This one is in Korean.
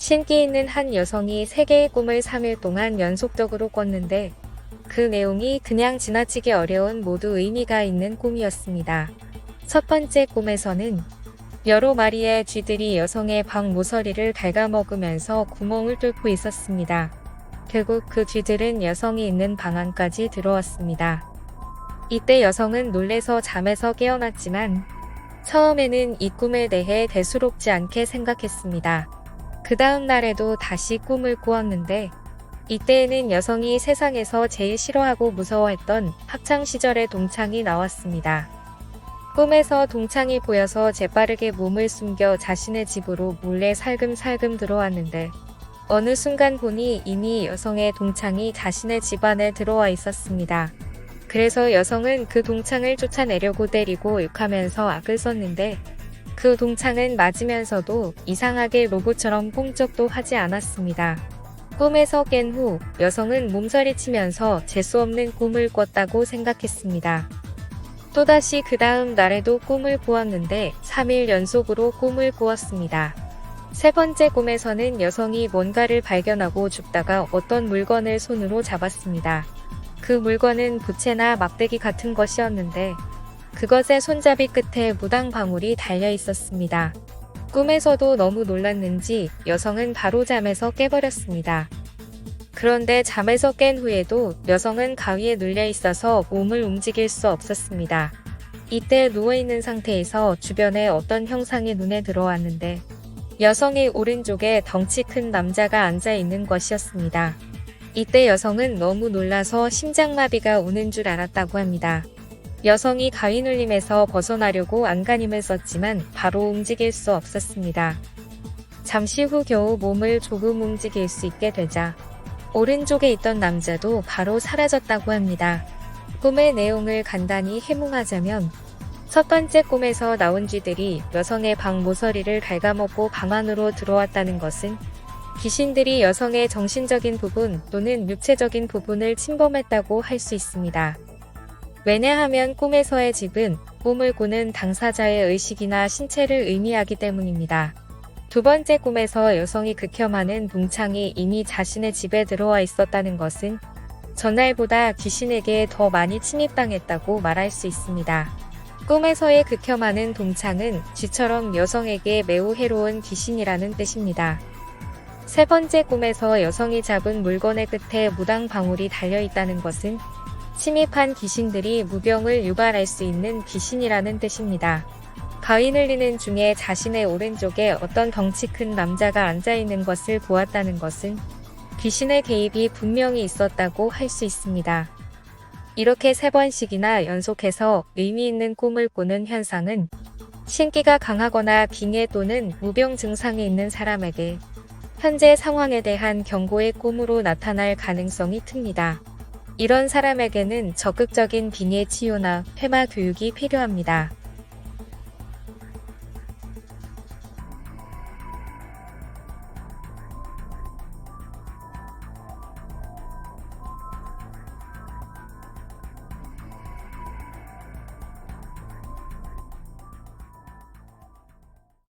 신기 있는 한 여성이 세 개의 꿈을 3일 동안 연속적으로 꿨는데 그 내용이 그냥 지나치게 어려운 모두 의미가 있는 꿈이었습니다. 첫 번째 꿈에서는 여러 마리의 쥐들이 여성의 방 모서리를 갉아먹으면서 구멍을 뚫고 있었습니다. 결국 그 쥐들은 여성이 있는 방 안까지 들어왔습니다. 이때 여성은 놀래서 잠에서 깨어났지만 처음에는 이 꿈에 대해 대수롭지 않게 생각했습니다. 그 다음 날에도 다시 꿈을 꾸었는데 이때에는 여성이 세상에서 제일 싫어하고 무서워했던 학창 시절의 동창이 나왔습니다. 꿈에서 동창이 보여서 재빠르게 몸을 숨겨 자신의 집으로 몰래 살금살금 들어왔는데 어느 순간 보니 이미 여성의 동창이 자신의 집 안에 들어와 있었습니다. 그래서 여성은 그 동창을 쫓아내려고 때리고 욕하면서 악을 썼는데 그 동창은 맞으면서도 이상하게 로봇처럼 꼼짝도 하지 않았습니다. 꿈에서 깬 후 여성은 몸서리치면서 재수 없는 꿈을 꿨다고 생각했습니다. 또다시 그 다음 날에도 꿈을 꾸었는데 3일 연속으로 꿈을 꾸었습니다. 세 번째 꿈에서는 여성이 뭔가를 발견하고 죽다가 어떤 물건을 손으로 잡았습니다. 그 물건은 부채나 막대기 같은 것이었는데 그것의 손잡이 끝에 무당 방울이 달려 있었습니다. 꿈에서도 너무 놀랐는지 여성은 바로 잠에서 깨버렸습니다. 그런데 잠에서 깬 후에도 여성은 가위에 눌려 있어서 몸을 움직일 수 없었습니다. 이때 누워있는 상태에서 주변에 어떤 형상이 눈에 들어왔는데 여성의 오른쪽에 덩치 큰 남자가 앉아 있는 것이었습니다. 이때 여성은 너무 놀라서 심장마비가 오는 줄 알았다고 합니다. 여성이 가위 눌림에서 벗어나려고 안간힘을 썼지만 바로 움직일 수 없었습니다. 잠시 후 겨우 몸을 조금 움직일 수 있게 되자 오른쪽에 있던 남자도 바로 사라졌다고 합니다. 꿈의 내용을 간단히 해몽하자면 첫 번째 꿈에서 나온 쥐들이 여성의 방 모서리를 갉아먹고 방 안으로 들어왔다는 것은 귀신들이 여성의 정신적인 부분 또는 육체적인 부분을 침범했다고 할 수 있습니다. 왜냐하면 꿈에서의 집은 꿈을 꾸는 당사자의 의식이나 신체를 의미하기 때문입니다. 두 번째 꿈에서 여성이 극혐하는 동창이 이미 자신의 집에 들어와 있었다는 것은 전날보다 귀신에게 더 많이 침입당했다고 말할 수 있습니다. 꿈에서의 극혐하는 동창은 쥐처럼 여성에게 매우 해로운 귀신이라는 뜻입니다. 세 번째 꿈에서 여성이 잡은 물건의 끝에 무당 방울이 달려 있다는 것은 침입한 귀신들이 무병을 유발할 수 있는 귀신이라는 뜻입니다. 가위 늘리는 중에 자신의 오른쪽에 어떤 덩치 큰 남자가 앉아 있는 것을 보았다는 것은 귀신의 개입이 분명히 있었다고 할 수 있습니다. 이렇게 세 번씩이나 연속해서 의미 있는 꿈을 꾸는 현상은 신기가 강하거나 빙의 또는 무병 증상이 있는 사람에게 현재 상황에 대한 경고의 꿈으로 나타날 가능성이 큽니다. 이런 사람에게는 적극적인 빙의 치유나 회마 교육이 필요합니다.